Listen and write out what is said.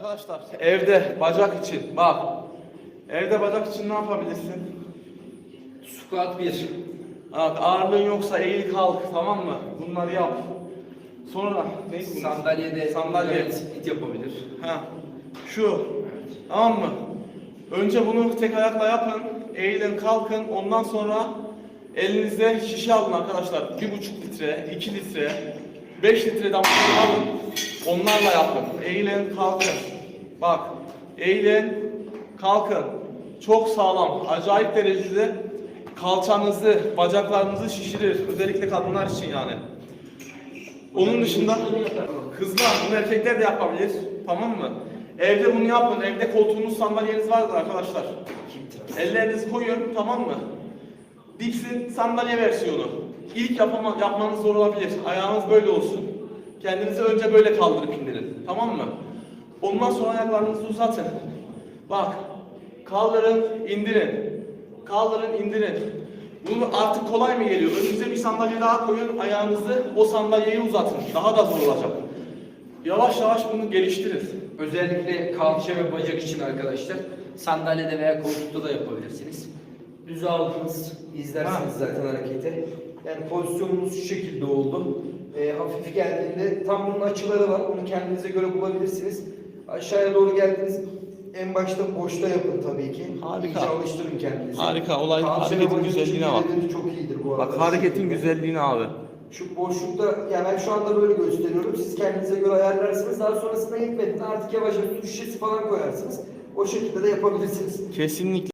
Arkadaşlar evde bacak için bak. Evde bacak için ne yapabilirsin? Squat 1. Bak ağırlığın yoksa eğil kalk tamam mı? Bunları yap. Sonra neydi bunlar? Sandalyede Sandalye. evet, it yapabilir. Ha. Şu. Tamam mı? Önce bunu tek ayakla yapın. Eğilin kalkın. Ondan sonra elinizde şişe alın arkadaşlar. 1,5 litre, 2 litre, 5 litre damlaları alın. Onlarla yapın. Eğilin kalkın. Bak. Eğilin kalkın. Çok sağlam. Acayip derecede kalçanızı, bacaklarınızı şişirir. Özellikle kadınlar için yani. Onun dışında kızlar, bunu erkekler de yapabilir. Tamam mı? Evde bunu yapın. Evde koltuğunuz, sandalyeniz vardır arkadaşlar. Ellerinizi koyun, tamam mı? Dipsin sandalye versiyonu. İlk yapama, yapmanız zor olabilir. Ayağınız böyle olsun. Kendinizi önce böyle kaldırıp indirin. Tamam mı? Ondan sonra ayaklarınızı uzatın. Bak. Kaldırın, indirin. Kaldırın, indirin. Bunu artık kolay mı geliyor? Önünüze bir sandalye daha koyun, ayağınızı o sandalyeyi uzatın. Daha da zor olacak. Yavaş yavaş bunu geliştirin. Özellikle kalça ve bacak için arkadaşlar sandalyede veya koltukta da yapabilirsiniz. Düz aldınız, izlersiniz Ha. zaten hareketi. Yani pozisyonumuz şu şekilde oldu. Hafif geldiğinde tam bunun açıları var. Onu kendinize göre bulabilirsiniz. Aşağıya doğru geldiniz. En başta boşta yapın tabii ki. Harika. İyice alıştırın kendinizi. Harika, olay- ve hareketin güzelliğine bak. Çok iyidir bu arada. Bak hareketin güzelliğini abi. Şu boşlukta yani ben şu anda böyle gösteriyorum. Siz kendinize göre ayarlarsınız. Daha sonrasında metne artık yavaş yavaş su şişesi falan koyarsınız. O şekilde de yapabilirsiniz. Kesinlikle.